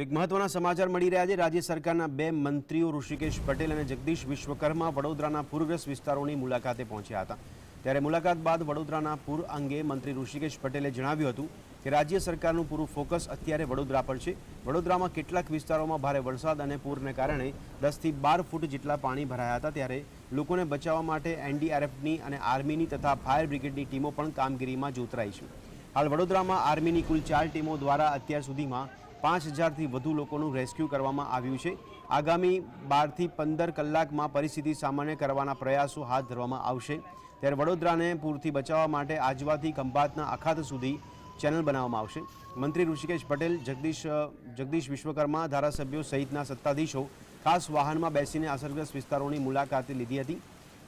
એક મહત્વના સમાચાર મળી રહ્યા છે. રાજ્ય સરકારના બે મંત્રીઓ ઋષિકેશ પટેલ અને જગદીશ વિશ્વકર્મા વડોદરાના પૂરગ્રસ્ત વિસ્તારોની મુલાકાતે પહોંચ્યા હતા. ત્યારે મુલાકાત બાદ વડોદરાના પૂર અંગે મંત્રી ઋષિકેશ પટેલે જણાવ્યું હતું કે રાજ્ય સરકારનું પૂરું ફોકસ અત્યારે વડોદરા પર છે. વડોદરામાં કેટલાક વિસ્તારોમાં ભારે વરસાદ અને પૂરને કારણે દસથી બાર ફૂટ જેટલા પાણી ભરાયા હતા. ત્યારે લોકોને બચાવવા માટે એનડીઆરએફની અને આર્મીની તથા ફાયર બ્રિગેડની ટીમો પણ કામગીરીમાં જોતરાઈ છે. હાલ વડોદરામાં આર્મીની કુલ ચાર ટીમો દ્વારા અત્યાર સુધીમાં પાંચ હજારથી વધુ લોકોનું રેસ્ક્યુ કરવામાં આવ્યું છે. આગામી બારથી પંદર કલાકમાં પરિસ્થિતિ સામાન્ય કરવાના પ્રયાસો હાથ ધરવામાં આવશે. ત્યારે વડોદરાને પૂરથી બચાવવા માટે આજવાથી ખંભાતના અખાત સુધી ચેનલ બનાવવામાં આવશે. મંત્રી ઋષિકેશ પટેલ, જગદીશ જગદીશ વિશ્વકર્મા ધારાસભ્યો સહિતના સત્તાધીશો ખાસ વાહનમાં બેસીને અસરગ્રસ્ત વિસ્તારોની મુલાકાત લીધી હતી.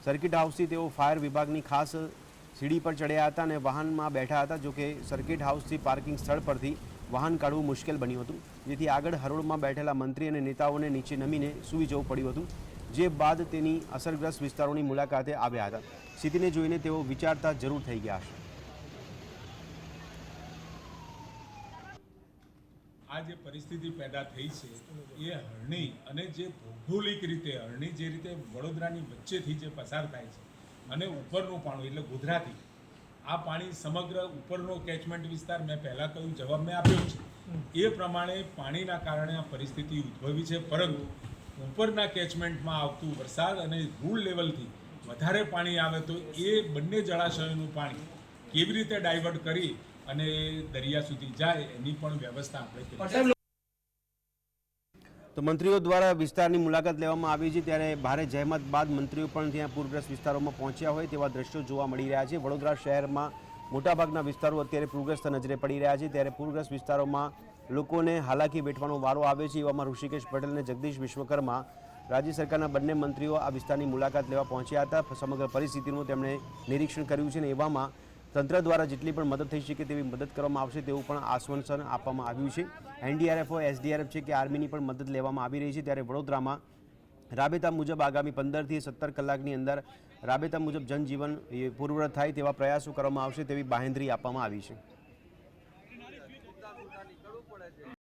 સર્કિટ હાઉસથી તેઓ ફાયર વિભાગની ખાસ સીડી પર ચડ્યા હતા અને વાહનમાં બેઠા હતા જોકે સર્કિટ હાઉસથી પાર્કિંગ સ્થળ પરથી વાહન કાઢવું મુશ્કેલ બન્યું હતું, જેથી આગળ હરોળમાં બેઠેલા મંત્રી અને નેતાઓને નીચે નમીને સૂઈ જવું પડ્યું હતું, જે બાદ તેની અસરગ્રસ્ત વિસ્તારોની મુલાકાતે આવ્યા હતા. સ્થિતિને જોઈને તેઓ વિચારતા જરૂર થઈ ગયા હશે. આ જે પરિસ્થિતિ પેદા થઈ છે, એ હરણી અને જે ભૌગોલિક રીતે, હરણી જે રીતે વડોદરાની વચ્ચેથી જે પસાર થાય છે અને ઉપરનું પાણી, એટલે ગુજરાતી આ પાણી સમગ્ર ઉપરનો કેચમેન્ટ વિસ્તાર મેં પહેલાં કહ્યું, જવાબ મેં આપ્યો છે એ પ્રમાણે પાણીના કારણે આ પરિસ્થિતિ ઉદ્ભવી છે, પરંતુ ઉપરના કેચમેન્ટમાં આવતું વરસાદ અને રૂલ લેવલથી વધારે પાણી આવે તો એ બંને જળાશયોનું પાણી કેવી રીતે ડાયવર્ટ કરી અને દરિયા સુધી જાય એની પણ વ્યવસ્થા આપણે. તો મંત્રીઓ દ્વારા વિસ્તારની મુલાકાત લેવામાં આવી છે. ત્યારે ભારે જહેમત બાદ મંત્રીઓ પણ ત્યાં પૂરગ્રસ્ત વિસ્તારોમાં પહોંચ્યા હોય તેવા દ્રશ્યો જોવા મળી રહ્યા છે. વડોદરા શહેરમાં મોટાભાગના વિસ્તારો અત્યારે પૂરગ્રસ્ત નજરે પડી રહ્યા છે. ત્યારે પૂરગ્રસ્ત વિસ્તારોમાં લોકોને હાલાકી વેઠવાનો વારો આવે છે. એવામાં ઋષિકેશ પટેલ અને જગદીશ વિશ્વકર્મા રાજ્ય સરકારના બંને મંત્રીઓ આ વિસ્તારની મુલાકાત લેવા પહોંચ્યા હતા. સમગ્ર પરિસ્થિતિનું તેમણે નિરીક્ષણ કર્યું છે અને એવામાં તંત્ર દ્વારા જેટલી પણ મદદ થઈ શકે તેવી મદદ કરવામાં આવશે તેવું પણ આશ્વાસન આપવામાં આવ્યું છે. એનડીઆરએફ એસડીઆરએફ છે કે આર્મીની પણ મદદ લેવામાં આવી રહી છે. ત્યારે વડોદરામાં રાબેતા મુજબ આગામી પંદરથી સત્તર કલાકની અંદર રાબેતા મુજબ જનજીવન પૂર્વવત થાય તેવા પ્રયાસો કરવામાં આવશે તેવી બાહેંધરી આપવામાં આવી છે.